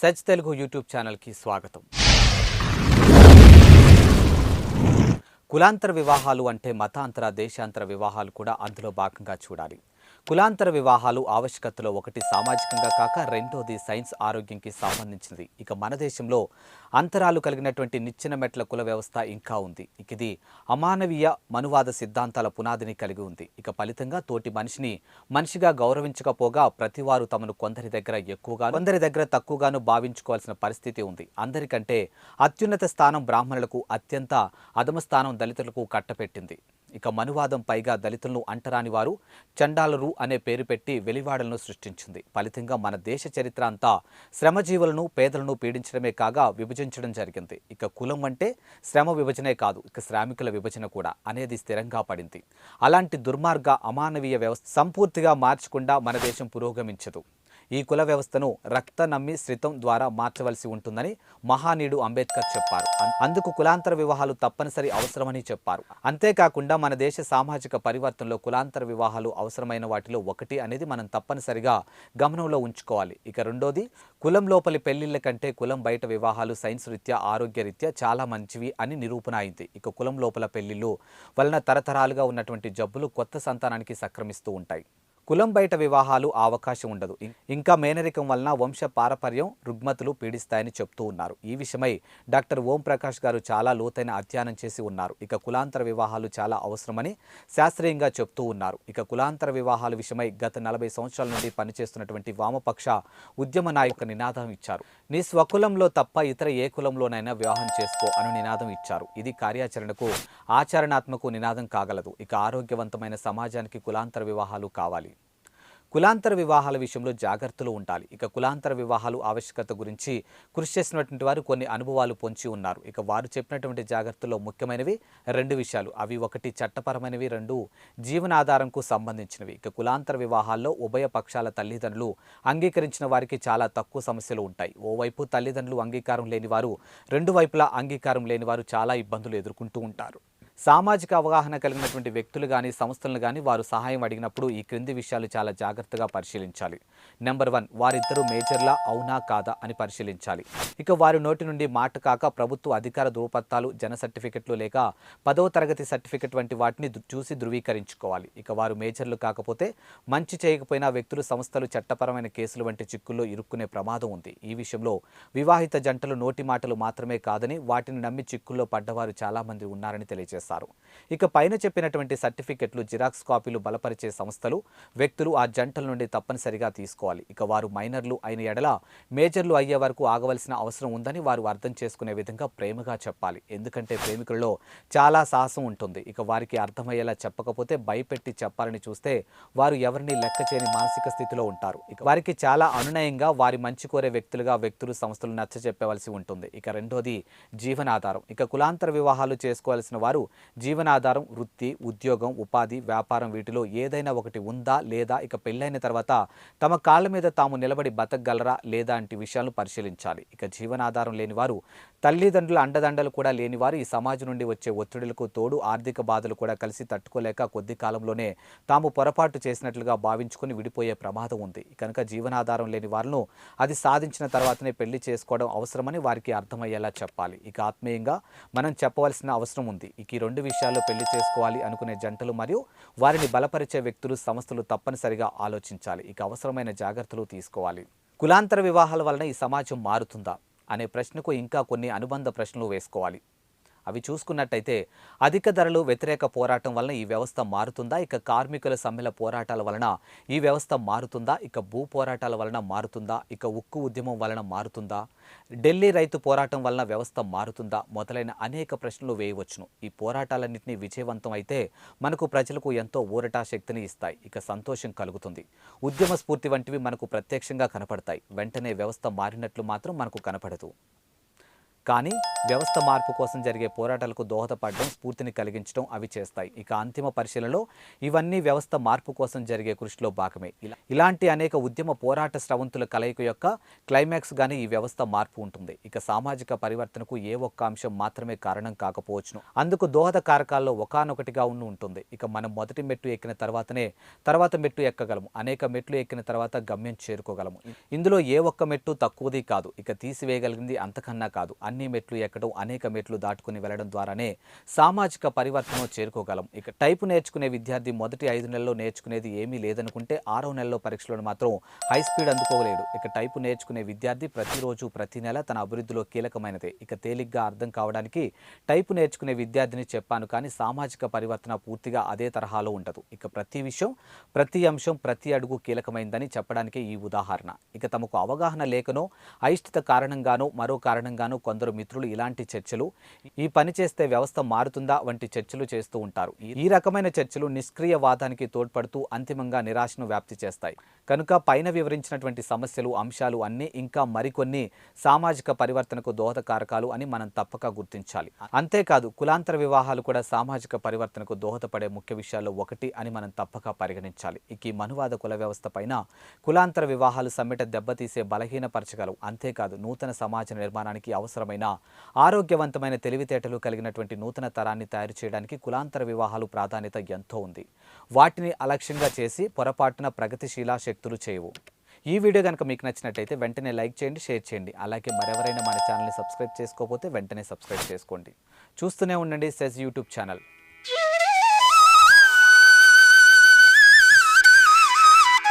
Such Telugu YouTube ఛానల్కి స్వాగతం. కులాంతర వివాహాలు అంటే మతాంతర దేశాంతర వివాహాలు కూడా అందులో భాగంగా చూడాలి. కులాంతర వివాహాలు ఆవశ్యకతలో ఒకటి సామాజికంగా కాక రెండోది సైన్స్ ఆరోగ్యంకి సంబంధించింది ఇక మన దేశంలో అంతరాలు కలిగినటువంటి నిచ్చెన మెట్ల కుల వ్యవస్థ ఇంకా ఉంది. ఇక ఇది అమానవీయ మనువాద సిద్ధాంతాల పునాదిని కలిగి ఉంది. ఇక ఫలితంగా తోటి మనిషిని మనిషిగా గౌరవించకపోగా ప్రతివారు తమను కొందరి దగ్గర ఎక్కువగా కొందరి దగ్గర తక్కువగాను భావించుకోవాల్సిన పరిస్థితి ఉంది. అందరికంటే అత్యున్నత స్థానం బ్రాహ్మణులకు అత్యంత అధమ స్థానం దళితులకు కట్టపెట్టింది. ఇక మనువాదం పైగా దళితులను అంటరాని వారు చండాలరు అనే పేరు పెట్టి వెలివాడలను సృష్టించింది. ఫలితంగా మన దేశ చరిత్ర అంతా శ్రమజీవులను పేదలను పీడించడమే కాగా విభజించడం జరిగింది. ఇక కులం అంటే శ్రమ విభజనే కాదు ఇక శ్రామికుల విభజన కూడా అనేది స్థిరంగా పడింది. అలాంటి దుర్మార్గ అమానవీయ వ్యవస్థ సంపూర్తిగా మార్చకుండా మన దేశం పురోగమించదు. ఈ కుల వ్యవస్థను రక్త నమ్మి శ్రితం ద్వారా మార్చవలసి ఉంటుందని మహానీయుడు అంబేద్కర్ చెప్పారు. అందుకు కులాంతర వివాహాలు తప్పనిసరి అవసరమని చెప్పారు. అంతేకాకుండా మన దేశ సామాజిక పరివర్తనలో కులాంతర వివాహాలు అవసరమైన వాటిలో ఒకటి అనేది మనం తప్పనిసరిగా గమనంలో ఉంచుకోవాలి. ఇక రెండోది కులం లోపలి పెళ్ళిళ్ళ కంటే కులం బయట వివాహాలు సైన్స్ రీత్యా ఆరోగ్య రీత్యా చాలా మంచివి అని నిరూపణ అయింది ఇక కులం లోపల పెళ్ళిళ్ళు వలన తరతరాలుగా ఉన్నటువంటి జబ్బులు కొత్త సంతానానికి సక్రమిస్తూ ఉంటాయి. కులం బయట వివాహాలు ఆ అవకాశం ఉండదు. ఇంకా మేనరికం వలన వంశ పారపర్యం రుగ్మతులు పీడిస్తాయని చెప్తూ ఉన్నారు. ఈ విషయమై డాక్టర్ ఓం ప్రకాష్ గారు చాలా లోతైన అధ్యయనం చేసి ఉన్నారు. ఇక కులాంతర వివాహాలు చాలా అవసరమని శాస్త్రీయంగా చెప్తూ ఉన్నారు. ఇక కులాంతర వివాహాల విషయమై గత నలభై సంవత్సరాల నుండి పనిచేస్తున్నటువంటి వామపక్ష ఉద్యమ నాయకు నినాదం ఇచ్చారు. నీ స్వకులంలో తప్ప ఇతర ఏ కులంలోనైనా వివాహం చేసుకో అను నినాదం ఇచ్చారు. ఇది కార్యాచరణకు ఆచరణాత్మకు నినాదం కాగలదు. ఇక ఆరోగ్యవంతమైన సమాజానికి కులాంతర వివాహాలు కావాలి. కులాంతర వివాహాల విషయంలో జాగ్రత్తలు ఉండాలి. ఇక కులాంతర వివాహాలు ఆవశ్యకత గురించి కృషి చేసినటువంటి వారు కొన్ని అనుభవాలు పొంచి ఉన్నారు. ఇక వారు చెప్పినటువంటి జాగ్రత్తల్లో ముఖ్యమైనవి రెండు విషయాలు. అవి ఒకటి చట్టపరమైనవి రెండు జీవనాధారంకు సంబంధించినవి. ఇక కులాంతర వివాహాల్లో ఉభయ పక్షాల తల్లిదండ్రులు అంగీకరించిన వారికి చాలా తక్కువ సమస్యలు ఉంటాయి. ఓవైపు తల్లిదండ్రులు అంగీకారం లేని వారు రెండు వైపులా అంగీకారం లేని వారు చాలా ఇబ్బందులు ఎదుర్కొంటూ ఉంటారు. సామాజిక అవగాహన కలిగినటువంటి వ్యక్తులు కానీ సంస్థలను కానీ వారు సహాయం అడిగినప్పుడు ఈ క్రింది విషయాలు చాలా జాగ్రత్తగా పరిశీలించాలి. నెంబర్ వన్ వారిద్దరూ మేజర్లా అవునా కాదా అని పరిశీలించాలి. ఇక వారి నోటి నుండి మాట కాక ప్రభుత్వ అధికార ధృవపత్రాలు జన సర్టిఫికెట్లు లేక పదవ తరగతి సర్టిఫికెట్ వంటి వాటిని చూసి ధృవీకరించుకోవాలి. ఇక వారు మేజర్లు కాకపోతే మంచి చేయకపోయినా వ్యక్తులు సంస్థలు చట్టపరమైన కేసులు వంటి చిక్కుల్లో ఇరుక్కునే ప్రమాదం ఉంది. ఈ విషయంలో వివాహిత జంటలు నోటి మాటలు మాత్రమే కాదని వాటిని నమ్మి చిక్కుల్లో పడ్డవారు చాలా మంది ఉన్నారని చేస్తారు. ఇక పైన చెప్పినటువంటి సర్టిఫికెట్లు జిరాక్స్ కాపీలు బలపరిచే సంస్థలు వ్యక్తులు ఆ జంటల నుండి తప్పనిసరిగా తీసుకోవాలి. ఇక వారు మైనర్లు అయిన ఎడల మేజర్లు అయ్యే వరకు ఆగవలసిన అవసరం ఉందని వారు అర్థం చేసుకునే విధంగా ప్రేమగా చెప్పాలి. ఎందుకంటే ప్రేమికులలో చాలా సాహసం ఉంటుంది. ఇక వారికి అర్థమయ్యేలా చెప్పకపోతే భయపెట్టి చెప్పాలని చూస్తే వారు ఎవరిని లెక్క చేయని మానసిక స్థితిలో ఉంటారు. ఇక వారికి చాలా అనునయంగా వారి మంచి కోరే వ్యక్తులుగా వ్యక్తులు సంస్థలు నచ్చ చెప్పవలసి ఉంటుంది. ఇక రెండోది జీవనాధారం. ఇక కులాంతర వివాహాలు చేసుకోవాల్సిన వారు జీవనాధారం వృత్తి ఉద్యోగం ఉపాధి వ్యాపారం వీటిలో ఏదైనా ఒకటి ఉందా లేదా? ఇక పెళ్ళైన తర్వాత తమ కాళ్ళ మీద తాము నిలబడి బతకగలరా లేదా వంటి విషయాలను పరిశీలించాలి. ఇక జీవనాధారం లేని వారు తల్లిదండ్రుల అండదండలు కూడా లేని వారు ఈ సమాజం నుండి వచ్చే ఒత్తిడులకు తోడు ఆర్థిక బాధలు కూడా కలిసి తట్టుకోలేక కొద్ది కాలంలోనే తాము పొరపాటు చేసినట్లుగా భావించుకొని విడిపోయే ప్రమాదం ఉంది. కనుక జీవనాధారం లేని వారిను అది సాధించిన తర్వాతనే పెళ్ళి చేసుకోవడం అవసరమని వారికి అర్థమయ్యేలా చెప్పాలి. ఇక ఆత్మీయంగా మనం చెప్పవలసిన అవసరం ఉంది. ఇక ఈ రెండు విషయాల్లో పెళ్ళి చేసుకోవాలి అనుకునే జంటలు మరియు వారిని బలపరిచే వ్యక్తులు సంస్థలు తప్పనిసరిగా ఆలోచించాలి. ఇక అవసరమైన జాగ్రత్తలు తీసుకోవాలి. కులాంతర వివాహాల వలన ఈ సమాజం మారుతుందా? అనే ప్రశ్నకు ఇంకా కొన్ని అనుబంధ ప్రశ్నలు వేసుకోవాలి. అవి చూసుకున్నట్టయితే అధిక ధరలు వ్యతిరేక పోరాటం వలన ఈ వ్యవస్థ మారుతుందా? ఇక కార్మికుల సమ్మెల పోరాటాల వలన ఈ వ్యవస్థ మారుతుందా? ఇక భూ పోరాటాల వలన మారుతుందా? ఇక ఉక్కు ఉద్యమం వలన మారుతుందా? ఢిల్లీ రైతు పోరాటం వలన వ్యవస్థ మారుతుందా? మొదలైన అనేక ప్రశ్నలు వేయవచ్చును. ఈ పోరాటాలన్నింటినీ విజయవంతం అయితే మనకు ప్రజలకు ఎంతో ఊరటా శక్తిని ఇస్తాయి. ఇక సంతోషం కలుగుతుంది. ఉద్యమ స్ఫూర్తి వంటివి మనకు ప్రత్యక్షంగా కనపడతాయి. వెంటనే వ్యవస్థ మారినట్లు మాత్రం మనకు కనపడదు. కానీ వ్యవస్థ మార్పు కోసం జరిగే పోరాటాలకు దోహదపడడం స్ఫూర్తిని కలిగించడం అవి చేస్తాయి. ఇక అంతిమ పరిశీలనలో ఇవన్నీ వ్యవస్థ మార్పు కోసం జరిగే కృషిలో భాగమే. ఇలా ఇలాంటి అనేక ఉద్యమ పోరాట స్రవంతుల కలయిక యొక్క క్లైమాక్స్ కానీ ఈ వ్యవస్థ మార్పు ఉంటుంది. ఇక సామాజిక పరివర్తనకు ఏ ఒక్క అంశం మాత్రమే కారణం కాకపోవచ్చును. అందుకు దోహద కారకాల్లో ఒకానొకటిగా ఉండి ఉంటుంది. ఇక మనం మొదటి మెట్టు ఎక్కిన తర్వాతనే తర్వాత మెట్టు ఎక్కగలము. అనేక మెట్లు ఎక్కిన తర్వాత గమ్యం చేరుకోగలము. ఇందులో ఏ ఒక్క మెట్టు తక్కువది కాదు. ఇక తీసివేయగలిగింది అంతకన్నా కాదు. అన్ని మెట్లు ఎక్కడం అనేక మెట్లు దాటుకుని వెళ్ళడం ద్వారానే సామాజిక పరివర్తన చేరుకోగలం. ఇక టైపు నేర్చుకునే విద్యార్థి మొదటి ఐదు నెలల్లో నేర్చుకునేది ఏమీ లేదనుకుంటే ఆరో నెలలో పరీక్షలను మాత్రం హై స్పీడ్ అందుకోలేడు. ఇక టైపు నేర్చుకునే విద్యార్థి ప్రతిరోజు ప్రతి నెల తన అభివృద్ధిలో కీలకమైనదే. ఇక తేలిగ్గా అర్థం కావడానికి టైపు నేర్చుకునే విద్యార్థిని చెప్పాను కానీ సామాజిక పరివర్తన పూర్తిగా అదే తరహాలో ఉండదు. ఇక ప్రతి విషయం ప్రతి అంశం ప్రతి అడుగు కీలకమైందని చెప్పడానికి ఈ ఉదాహరణ. ఇక తమకు అవగాహన లేకనో అయిష్టత కారణంగానో మరో కారణంగానో కొంత కొందరు మిత్రులు ఇలాంటి చర్చలు ఈ పని చేస్తే వ్యవస్థ మారుతుందా వంటి చర్చలు చేస్తూ ఉంటారు. ఈ- రకమైన చర్చలు నిష్క్రియ వాదానికి తోడ్పడుతూ అంతిమంగా నిరాశను వ్యాప్తి చేస్తాయి. కనుక పైన వివరించినటువంటి సమస్యలు అంశాలు అన్నీ ఇంకా మరికొన్ని సామాజిక పరివర్తనకు దోహదకారకాలు అని మనం తప్పక గుర్తించాలి. అంతేకాదు కులాంతర వివాహాలు కూడా సామాజిక పరివర్తనకు దోహదపడే ముఖ్య విషయాల్లో ఒకటి అని మనం తప్పక పరిగణించాలి. ఇక ఈ మనువాద కుల వ్యవస్థ పైన కులాంతర వివాహాలు సమ్మెట దెబ్బతీసే బలహీనపరచగలవు. అంతేకాదు నూతన సమాజ నిర్మాణానికి అవసరం ఆరోగ్యకరమైన ఆరోగ్యవంతమైన తెలివితేటలు కలిగినటువంటి నూతన తరాన్ని తయారు చేయడానికి కులాంతర వివాహాలు ప్రాధాన్యత ఎంతో ఉంది. వాటిని అలక్ష్యంగా చేసి పొరపాటున ప్రగతిశీల శక్తులు చేయవు. ఈ వీడియో కనుక మీకు నచ్చినట్టయితే వెంటనే లైక్ చేయండి షేర్ చేయండి. అలాగే మరెవరైనా మన ఛానల్ని సబ్స్క్రైబ్ చేసుకోకపోతే వెంటనే సబ్స్క్రైబ్ చేసుకోండి. చూస్తూనే ఉండండి సెజ్ యూట్యూబ్ ఛానల్.